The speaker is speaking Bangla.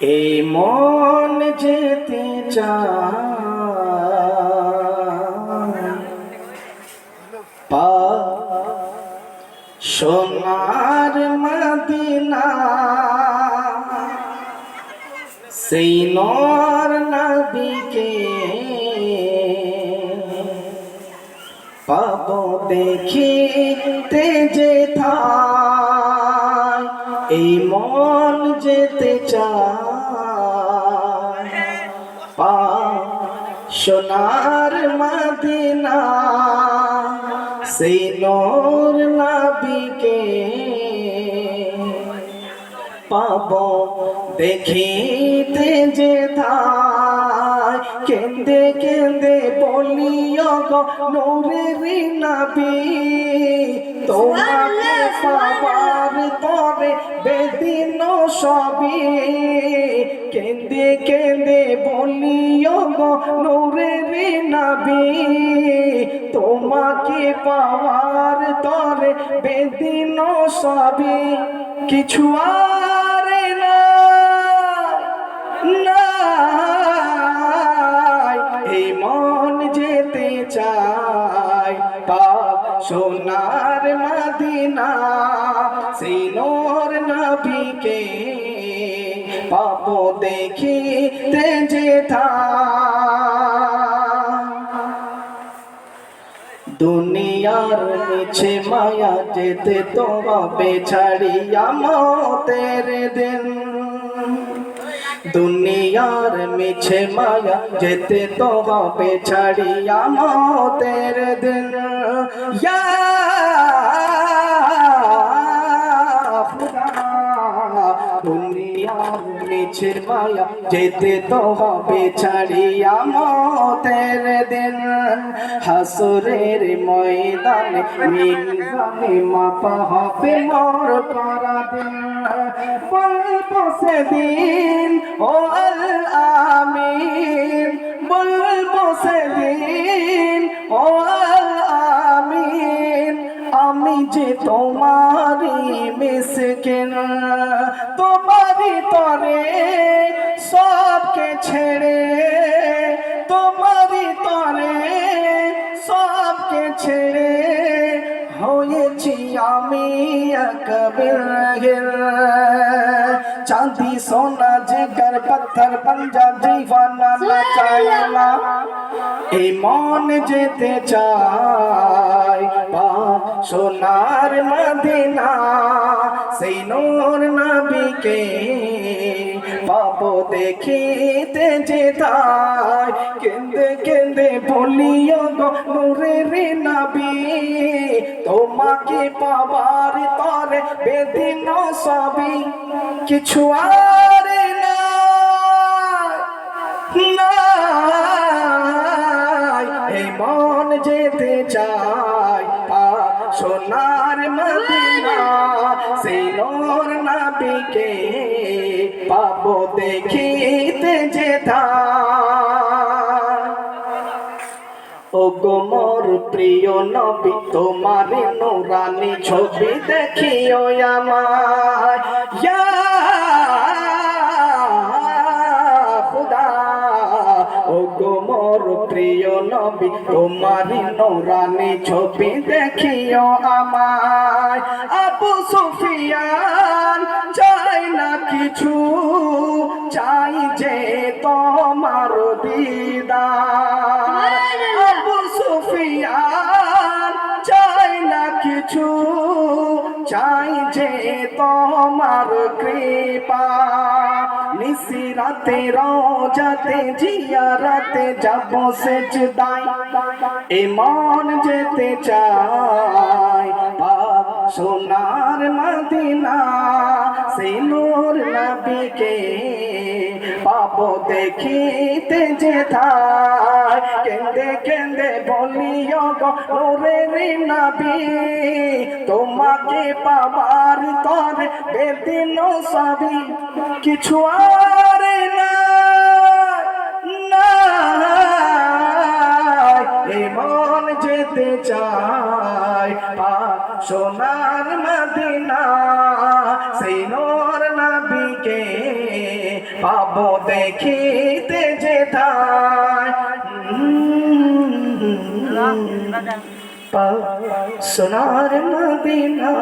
এই মন যেতে পা সোনার মদিনা সেই নর নবীকে পাব দেখিতে যে থায় এই মন যেতে চায়। পা সোনার মদিনা সেই নূর নাবিকে পাব দেখিতে যে ধায় কেন্দে কেন্দে বলিও গো, নূরের নবী, তোমাকে পাবার তরে বেদিন সবই কেন্দে কেন্দে বলিও গো, নূরের নবী, তোমাকে পাওয়ার তরে বেদিন সবই কিছু আর নাই সোনার মদিনা, সেই নোর নবীকে পাপ দেখিতে যেথা দুনিয়ার মিছে মায়া যেতে তো হবে ছাড়িয়া মতের দিন। দুনিয়ার মিছে মায়া যেতে তো হবে ছাড়িয়া মতের দিন। দুনিয়ার মিছে মায়া, যেতে তো হবে ছাড়িয়া মতের দিন। হাসুরের ময়দানে মিলবানে মাপা হবে মোর করা দিন বলব সেদিন ও আল আমিন বলব সেদিন ও আমিন আমি যে তোমারি মিসকিন তোমারি তরে সবকে ছেড়ে? তোমারি তরে সবকে ছেড়ে? হয়েছি আমি কবির চাঁদি, সোনা জিগর পাথর, পঞ্জা, জীবনা না চাইলা এই মন যেতে চায় সোনার মদিনা সেই নূর নাবিকে পাপ দেখিতে যেতায় কেন্দে কেন্দে বলিও গো নূরের নাবি, তোমাকে পাবার তরে বেদিন সবই। কিছু আর নবীকে পাবো দেখিতে যেতা ও গো মোর প্রিয় নবী, তোমার নোরানি ছবি দেখিও আমার ও গো মোর প্রিয় নবী, তোমার নোরানি ছবি দেখিও আমায়। আবু না কিছু চাই যে তোমার দিদার। আবু সুফিয়ান চাই না কিছু চাই যে তোমার কৃপা। নিশিরাতে রোজাতে জিয়ারাতে যাব সেজদাই এমন যেতে চাই। পাক সোনার মদিনা সেই নূর নবীকে পাবো দেখিতে যেথায় কেন্দে কেন্দে বলিও গো নূরের নবী, তোমাকে পাবার তরে বেদিন সবই কিছু আর এই মন যেতে চায় সোনার মদিনা, সেই পাবো দেখিতে যে সোনার মদিনা